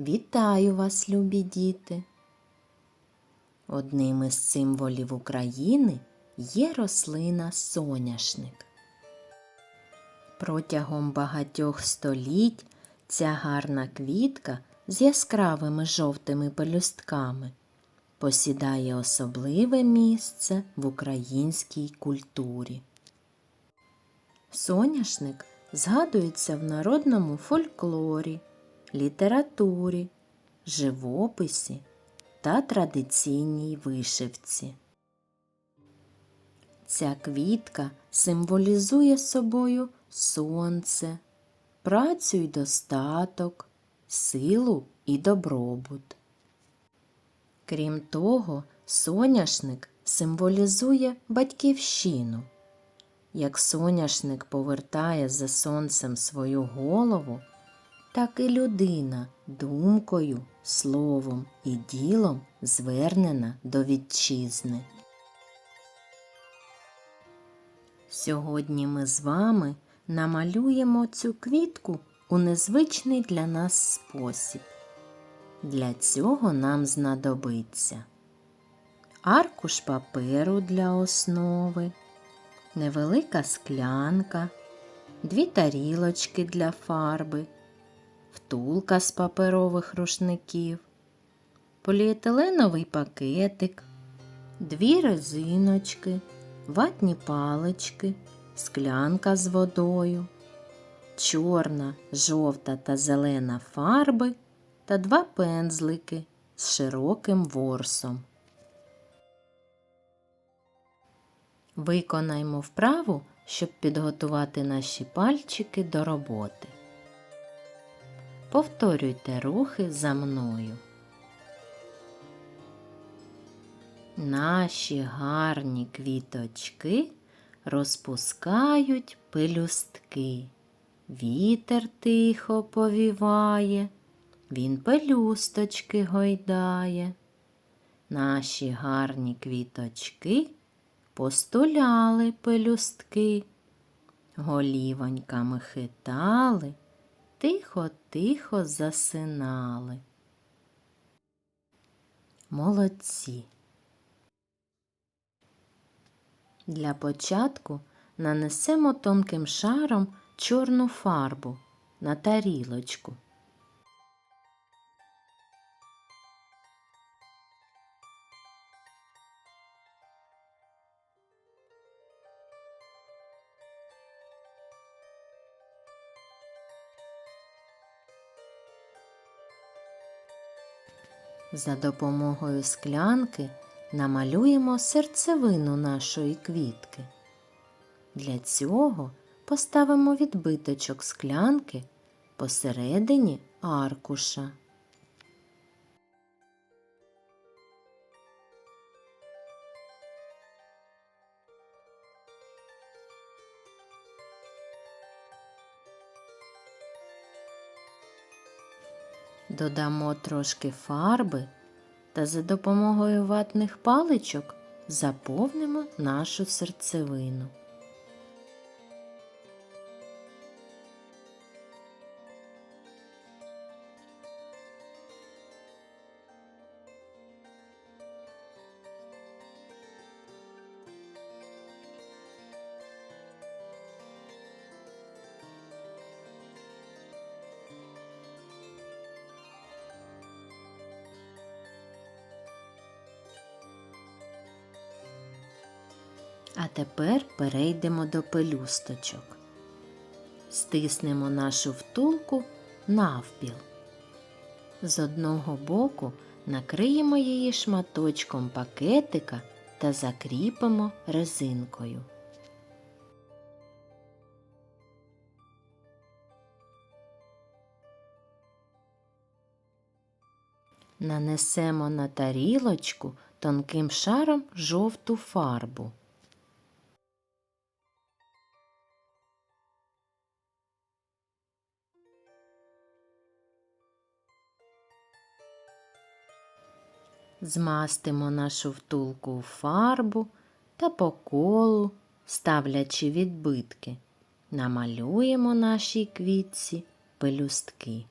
Вітаю вас, любі діти! Одним із символів України є рослина соняшник. Протягом багатьох століть ця гарна квітка з яскравими жовтими пелюстками посідає особливе місце в українській культурі. Соняшник згадується в народному фольклорі, літературі, живописі та традиційній вишивці. Ця квітка символізує собою сонце, працю й достаток, силу і добробут. Крім того, соняшник символізує батьківщину. Як соняшник повертає за сонцем свою голову, так і людина думкою, словом і ділом звернена до вітчизни. Сьогодні ми з вами намалюємо цю квітку у незвичний для нас спосіб. Для цього нам знадобиться аркуш паперу для основи, невелика склянка, дві тарілочки для фарби, втулка з паперових рушників, поліетиленовий пакетик, дві резиночки, ватні палички, склянка з водою, чорна, жовта та зелена фарби та два пензлики з широким ворсом. Виконаймо вправу, щоб підготувати наші пальчики до роботи. Повторюйте рухи за мною. Наші гарні квіточки розпускають пелюстки. Вітер тихо повіває, він пелюсточки гойдає. Наші гарні квіточки постуляли пелюстки, голівоньками хитали, тихо-тихо засинали. Молодці. Для початку нанесемо тонким шаром чорну фарбу на тарілочку. За допомогою склянки намалюємо серцевину нашої квітки. Для цього поставимо відбиточок склянки посередині аркуша. Додамо трошки фарби та за допомогою ватних паличок заповнимо нашу серцевину. А тепер перейдемо до пелюсточок. Стиснемо нашу втулку навпіл. З одного боку накриємо її шматочком пакетика та закріпимо резинкою. Нанесемо на тарілочку тонким шаром жовту фарбу. Змастимо нашу втулку у фарбу та по колу, ставлячи відбитки, намалюємо нашій квітці пелюстки.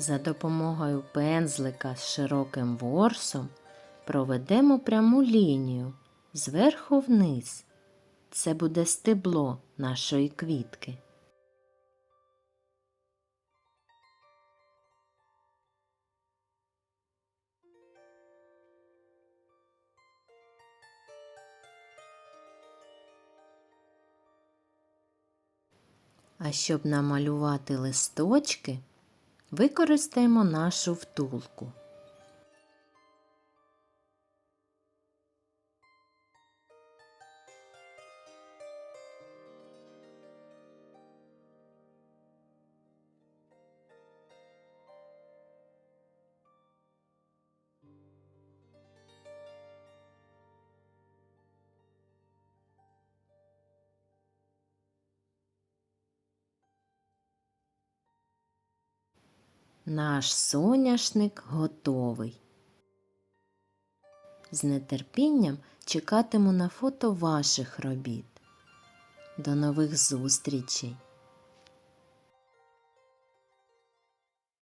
За допомогою пензлика з широким ворсом проведемо пряму лінію зверху вниз. Це буде стебло нашої квітки. А щоб намалювати листочки, використаємо нашу втулку. Наш соняшник готовий. З нетерпінням чекатиму на фото ваших робіт. До нових зустрічей!